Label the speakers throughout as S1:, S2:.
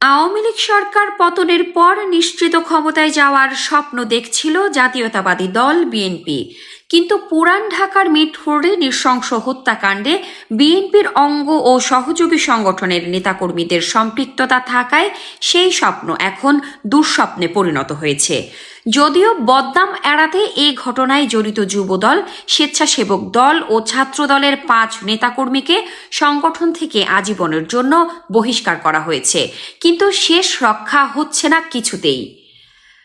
S1: আওয়ামী লীগ সরকার পতনের পর নিশ্চিত ক্ষমতায় যাওয়ার স্বপ্ন দেখছিল জাতীয়তাবাদী দল বিএনপি। কিন্তু পুরান ঢাকার মিটফোর্ডে নৃশংস হত্যাকাণ্ডে বিএনপির অঙ্গ ও সহযোগী সংগঠনের নেতাকর্মীদের সম্পৃক্ততা থাকায় সেই স্বপ্ন এখন দুঃস্বপ্নে পরিণত হয়েছে। যদিও বদনাম এড়াতে এই ঘটনায় জড়িত যুবদল, স্বেচ্ছাসেবক দল ও ছাত্রদলের পাঁচ নেতাকর্মীকে সংগঠন থেকে আজীবনের জন্য বহিষ্কার করা হয়েছে। কিন্তু শেষ রক্ষা হচ্ছে না কিছুতেই।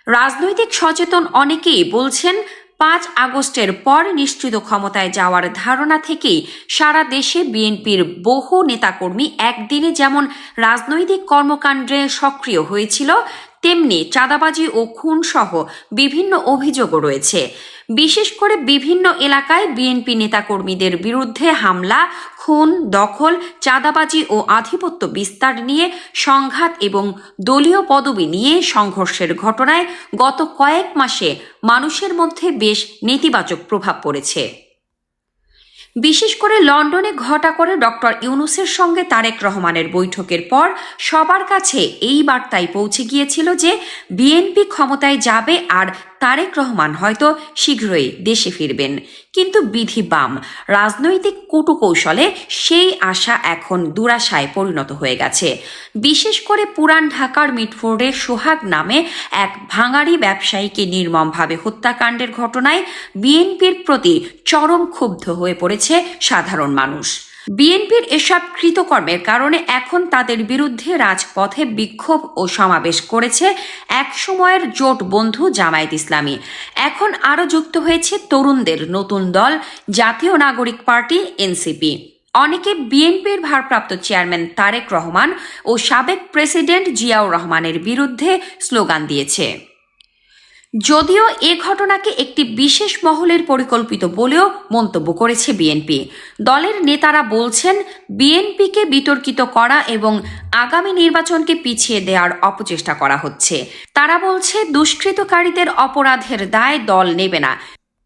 S1: রাজনৈতিক সচেতন অনেকেই বলছেন পাঁচ আগস্টের পর নিশ্চিত ক্ষমতায় যাওয়ার ধারণা থেকেই সারা দেশে বিএনপির বহু নেতাকর্মী একদিনে যেমন রাজনৈতিক কর্মকাণ্ডে সক্রিয় হয়েছিল তেমনি চাঁদাবাজি ও খুন সহ বিভিন্ন অভিযোগও রয়েছে। বিশেষ করে বিভিন্ন এলাকায় বিএনপি নেতাকর্মীদের বিরুদ্ধে হামলা, খুন, দখল, চাঁদাবাজি ও আধিপত্য বিস্তার নিয়ে সংঘাত এবং দলীয় পদবি নিয়ে সংঘর্ষের ঘটনায় গত কয়েক মাসে মানুষের মধ্যে বেশ নেতিবাচক প্রভাব পড়েছে। বিশেষ করে লন্ডনে ঘটা করে ডক্টর ইউনুসের সঙ্গে তারেক রহমানের বৈঠকের পর সবার কাছে এই বার্তায় পৌঁছে গিয়েছিল যে বিএনপি ক্ষমতায় যাবে আর তারেক রহমান হয়তো শীঘ্রই দেশে ফিরবেন। কিন্তু বিধি বাম, রাজনৈতিক কৌশলে সেই আশা এখন দুরাশায় পরিণত হয়ে গেছে। বিশেষ করে পুরান ঢাকার মিটফোর্ডে সোহাগ নামে এক ভাঙাড়ি ব্যবসায়ীকে নির্মমভাবে হত্যাকাণ্ডের ঘটনায় বিএনপির প্রতি চরম ক্ষুব্ধ হয়ে পড়েছে সাধারণ মানুষ। বিএনপির এসব কৃতকর্মের কারণে এখন তাদের বিরুদ্ধে রাজপথে বিক্ষোভ ও সমাবেশ করেছে এক সময়ের জোট বন্ধু জামায়াত ইসলামী। এখন আরও যুক্ত হয়েছে তরুণদের নতুন দল, জাতীয় নাগরিক পার্টি, এনসিপি। অনেকে বিএনপির ভারপ্রাপ্ত চেয়ারম্যান তারেক রহমান ও সাবেক প্রেসিডেন্ট জিয়াউর রহমানের বিরুদ্ধে স্লোগান দিয়েছে। যদিও এ ঘটনাকে একটি বিশেষ মহলের পরিকল্পিত বলেও মন্তব্য করেছে বিএনপি। দলের নেতারা বলছেন, বিএনপিকে বিতর্কিত করা এবং আগামী নির্বাচনকে পিছিয়ে দেওয়ার অপচেষ্টা করা হচ্ছে। তারা বলছে, দুষ্কৃতকারীদের অপরাধের দায় দল নেবে না।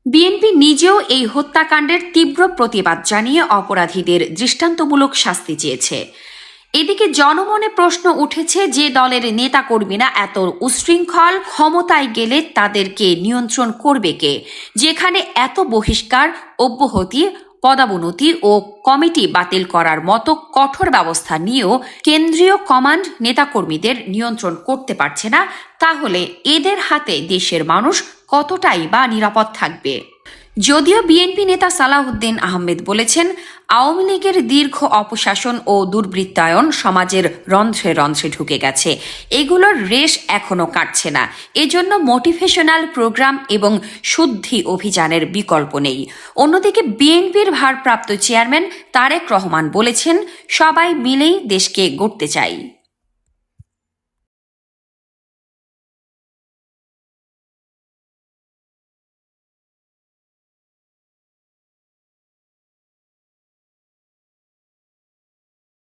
S1: বিএনপি নিজেও এই হত্যাকাণ্ডের তীব্র প্রতিবাদ জানিয়ে অপরাধীদের দৃষ্টান্তমূলক শাস্তি চেয়েছে। এদিকে জনমনে প্রশ্ন উঠেছে যে দলের নেতাকর্মীরা এত উশৃঙ্খল ক্ষমতায় গেলে তাদেরকে নিয়ন্ত্রণ করবে কে? যেখানে এত বহিষ্কার, অব্যাহতি, পদাবনতি ও কমিটি বাতিল করার মতো কঠোর ব্যবস্থা নিয়েও কেন্দ্রীয় কমান্ড নেতাকর্মীদের নিয়ন্ত্রণ করতে পারছে না, তাহলে এদের হাতে দেশের মানুষ কতটাই বা নিরাপদ থাকবে? যদিও বিএনপি নেতা সালাউদ্দিন আহমেদ বলেছেন, আওয়ামী লীগের দীর্ঘ অপশাসন ও দুর্বৃত্তায়ন সমাজের রন্ধ্রে রন্ধ্রে ঢুকে গেছে। এগুলোর রেশ এখনও কাটছে না। এজন্য মোটিভেশনাল প্রোগ্রাম এবং শুদ্ধি অভিযানের বিকল্প নেই। অন্যদিকে বিএনপির ভারপ্রাপ্ত চেয়ারম্যান তারেক রহমান বলেছেন, সবাই মিলেই দেশকে গড়তে চাই।